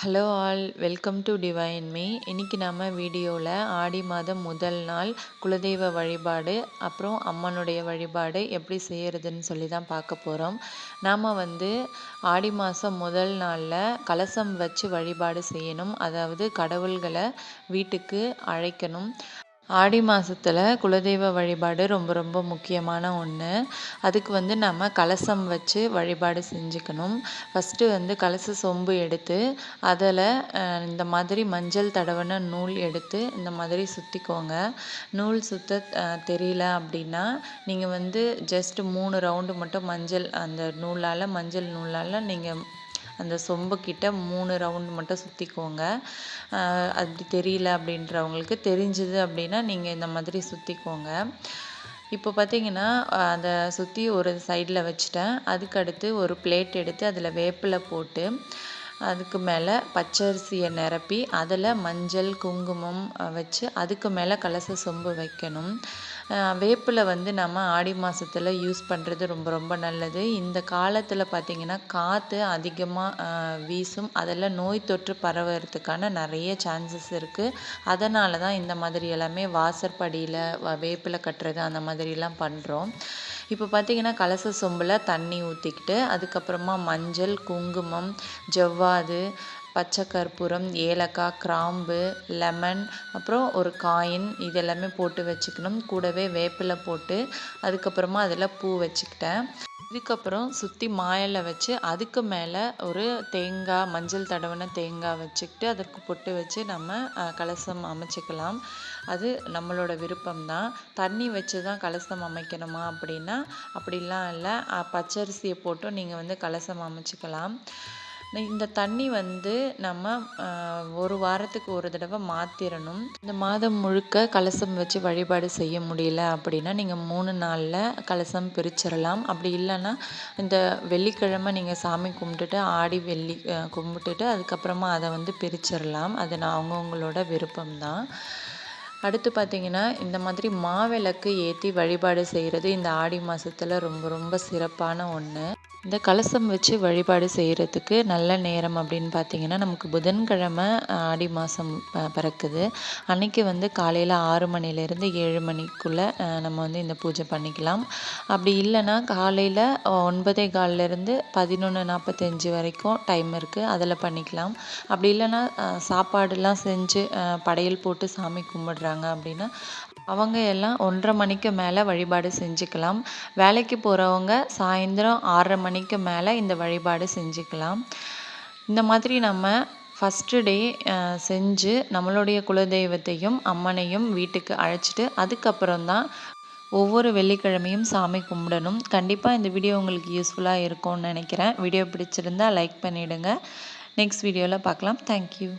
Hello all welcome to divine me இன்றைக்கி நம்ம வீடியோவில் ஆடி மாதம் முதல் நாள் குலதெய்வ வழிபாடு அப்புறம் அம்மனுடைய வழிபாடு எப்படி செய்கிறதுன்னு சொல்லி தான் பார்க்க போகிறோம் நாம் வந்து ஆடி மாதம் முதல் நாளில் கலசம் வச்சு வழிபாடு செய்யணும். அதாவது கடவுள்களை வீட்டுக்கு அழைக்கணும். ஆடி மாதத்தில் குலதெய்வ வழிபாடு ரொம்ப ரொம்ப முக்கியமான ஒன்று அதுக்கு வந்து நம்ம கலசம் வச்சு வழிபாடு செஞ்சுக்கணும். ஃபஸ்ட்டு வந்து கலச சொம்பு எடுத்து அதில் இந்த மாதிரி மஞ்சள் தடவின நூல் எடுத்து இந்த மாதிரி சுற்றிக்கோங்க நூல் சுற்ற தெரியல அப்படின்னா நீங்கள் வந்து ஜஸ்ட் மூணு ரவுண்டு மட்டும் மஞ்சள் அந்த நூலால் மஞ்சள் நூலால் நீங்கள் அந்த சொம்புக்கிட்ட மூணு ரவுண்ட் மட்டும் சுற்றிக்கோங்க அப்படி தெரியல அப்படின்றவங்களுக்கு தெரிஞ்சுது அப்படின்னா நீங்கள் இந்த மாதிரி சுற்றிக்கோங்க இப்போ பார்த்தீங்கன்னா அதை சுற்றி ஒரு சைடில் வச்சுட்டேன். அதுக்கடுத்து ஒரு பிளேட் எடுத்து அதில் வேப்பிலை போட்டு அதுக்கு மேலே பச்சரிசியை நிரப்பி அதில் மஞ்சள் குங்குமம் வச்சு அதுக்கு மேலே கலச சொம்பு வைக்கணும். வேப்பில் வந்து நம்ம ஆடி மாதத்துல யூஸ் பண்ணுறது ரொம்ப ரொம்ப நல்லது. இந்த காலத்தில் பார்த்திங்கன்னா காற்று அதிகமாக வீசும். அதில் நோய் தொற்று பரவுறதுக்கான நிறைய சான்சஸ் இருக்குது அதனால தான் இந்த மாதிரி எல்லாமே வாசற்படியில் வேப்பில் கட்டுறது அந்த மாதிரிலாம் பண்ணுறோம் இப்போ பார்த்திங்கன்னா கலச சொம்பில் தண்ணி ஊற்றிக்கிட்டு அதுக்கப்புறமா மஞ்சள் குங்குமம் ஜவ்வாது பச்சை கற்பூரம் ஏலக்காய் கிராம்பு லெமன் அப்புறம் ஒரு காயின் இது எல்லாமே போட்டு வச்சுக்கணும். கூடவே வேப்பிலை போட்டு அதுக்கப்புறமா அதில் பூ வச்சுக்கிட்டேன். இதுக்கப்புறம் சுற்றி மாயலை வச்சு அதுக்கு மேலே ஒரு தேங்காய் மஞ்சள் தடவின தேங்காய் வச்சுக்கிட்டு அதற்கு பொட்டு வச்சு நம்ம கலசம் அமைச்சிக்கலாம். அது நம்மளோட விருப்பம் தான் தண்ணி வச்சு தான் கலசம் அமைக்கணுமா அப்படின்னா அப்படிலாம் இல்லை. பச்சரிசியை போட்டும் நீங்கள் வந்து கலசம் அமைச்சிக்கலாம். இந்த தண்ணி வந்து நம்ம ஒரு வாரத்துக்கு ஒரு தடவை மாற்றிடணும் இந்த மாதம் முழுக்க கலசம் வச்சு வழிபாடு செய்ய முடியல அப்படின்னா நீங்கள் மூணு நாளில் கலசம் பிரிச்சிடலாம் அப்படி இல்லைன்னா இந்த வெள்ளிக்கிழமை நீங்கள் சாமி கும்பிட்டுட்டு ஆடி வெள்ளி கும்பிட்டுட்டு அதுக்கப்புறமா அதை வந்து பிரிச்சிடலாம் அது நான் அவங்கவுங்களோட விருப்பம் தான் அடுத்து பார்த்திங்கன்னா இந்த மாதிரி மாவிளக்கு ஏற்றி வழிபாடு செய்கிறது இந்த ஆடி மாதத்தில் ரொம்ப ரொம்ப சிறப்பான ஒன்று இந்த கலசம் வச்சு வழிபாடு செய்கிறதுக்கு நல்ல நேரம் அப்படின்னு பார்த்தீங்கன்னா நமக்கு புதன்கிழமை ஆடி மாதம் பிறக்குது. அன்றைக்கி வந்து காலையில் ஆறு மணிலேருந்து ஏழு மணிக்குள்ளே நம்ம வந்து இந்த பூஜை பண்ணிக்கலாம். அப்படி இல்லைன்னா காலையில் ஒன்பதே காலிலேருந்து பதினொன்று நாற்பத்தஞ்சு வரைக்கும் டைம் இருக்குது அதில் பண்ணிக்கலாம். அப்படி இல்லைன்னா சாப்பாடுலாம் செஞ்சு படையல் போட்டு சாமி கும்பிட்றாங்க அப்படின்னா அவங்க எல்லாம் ஒன்றரை மணிக்கு மேலே வழிபாடு செஞ்சுக்கலாம். வேலைக்கு போகிறவங்க சாயந்தரம் ஆறரை மணிக்கு மேலே இந்த வழிபாடு செஞ்சுக்கலாம். இந்த மாதிரி நம்ம ஃபஸ்ட்டு டே செஞ்சு நம்மளுடைய குலதெய்வத்தையும் அம்மனையும் வீட்டுக்கு அழைச்சிட்டு அதுக்கப்புறம் தான் ஒவ்வொரு வெள்ளிக்கிழமையும் சாமி கும்பிடணும். கண்டிப்பாக இந்த வீடியோ உங்களுக்கு யூஸ்ஃபுல்லாக இருக்கும்னு நினைக்கிறேன். வீடியோ பிடிச்சிருந்தா லைக் பண்ணிவிடுங்க நெக்ஸ்ட் வீடியோவில் பார்க்கலாம். தேங்க்யூ